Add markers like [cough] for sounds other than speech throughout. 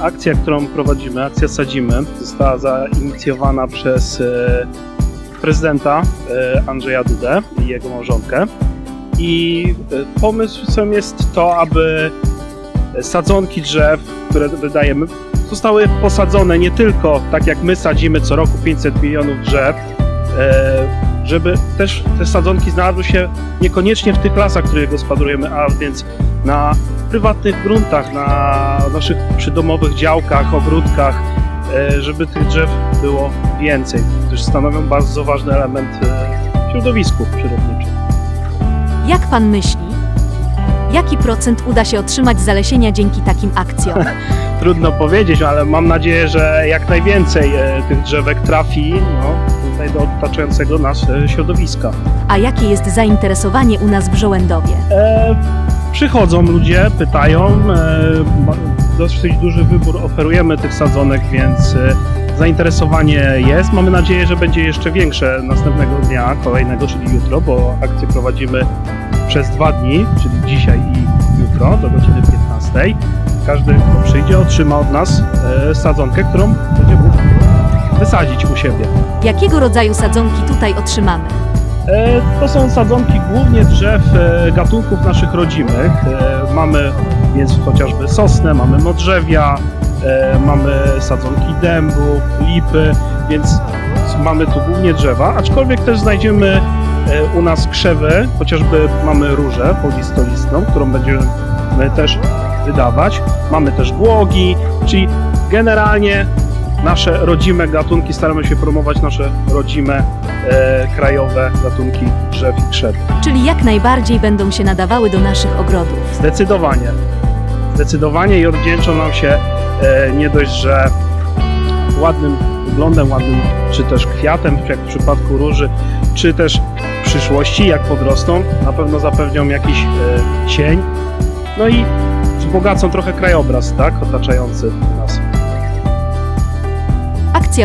Akcja, którą prowadzimy, akcja Sadzimy, została zainicjowana przez e, prezydenta e, Andrzeja Dudę i jego małżonkę. I e, pomysłem jest to, aby sadzonki drzew, które wydajemy, zostały posadzone nie tylko tak jak my sadzimy co roku 500 milionów drzew żeby też te sadzonki znalazły się niekoniecznie w tych lasach, które gospodarujemy, a więc na prywatnych gruntach, na naszych przydomowych działkach, ogródkach, e, żeby tych drzew było więcej, gdyż stanowią bardzo ważny element e, w środowisku przyrodniczym. Jak pan myśli? Jaki procent uda się otrzymać zalesienia dzięki takim akcjom? [laughs] Trudno powiedzieć, ale mam nadzieję, że jak najwięcej e, tych drzewek trafi no, tutaj do otaczającego nas e, środowiska. A jakie jest zainteresowanie u nas w Żołędowie? E, przychodzą ludzie, pytają. E, dosyć duży wybór oferujemy tych sadzonek, więc e, zainteresowanie jest. Mamy nadzieję, że będzie jeszcze większe następnego dnia, kolejnego, czyli jutro, bo akcję prowadzimy przez dwa dni, czyli dzisiaj i jutro do godziny 15. Każdy, kto przyjdzie, otrzyma od nas e, sadzonkę, którą będzie mógł wysadzić u siebie. Jakiego rodzaju sadzonki tutaj otrzymamy? E, To są sadzonki głównie drzew e, gatunków naszych rodzimych. E, Mamy więc chociażby sosnę, mamy modrzewia, e, mamy sadzonki dębu, lipy, więc mamy tu głównie drzewa, aczkolwiek też znajdziemy e, u nas krzewy, chociażby mamy różę polistolistną, którą będziemy też wydawać. Mamy też głogi, czyli generalnie nasze rodzime gatunki, staramy się promować nasze rodzime e, krajowe gatunki drzew i krzew. Czyli jak najbardziej będą się nadawały do naszych ogrodów. Zdecydowanie. Zdecydowanie i odwdzięczą nam się e, nie dość, że ładnym wyglądem, ładnym czy też kwiatem, jak w przypadku róży, czy też w przyszłości, jak podrosną, na pewno zapewnią jakiś e, cień, no i wzbogacą trochę krajobraz, tak, otaczający.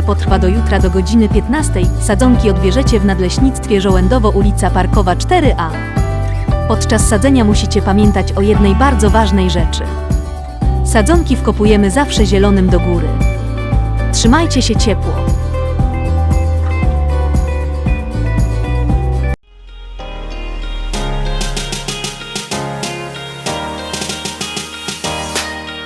Potrwa do jutra do godziny 15. Sadzonki odbierzecie w Nadleśnictwie Żołędowo ulica Parkowa 4A. Podczas sadzenia musicie pamiętać o jednej bardzo ważnej rzeczy. Sadzonki wkopujemy zawsze zielonym do góry. Trzymajcie się ciepło.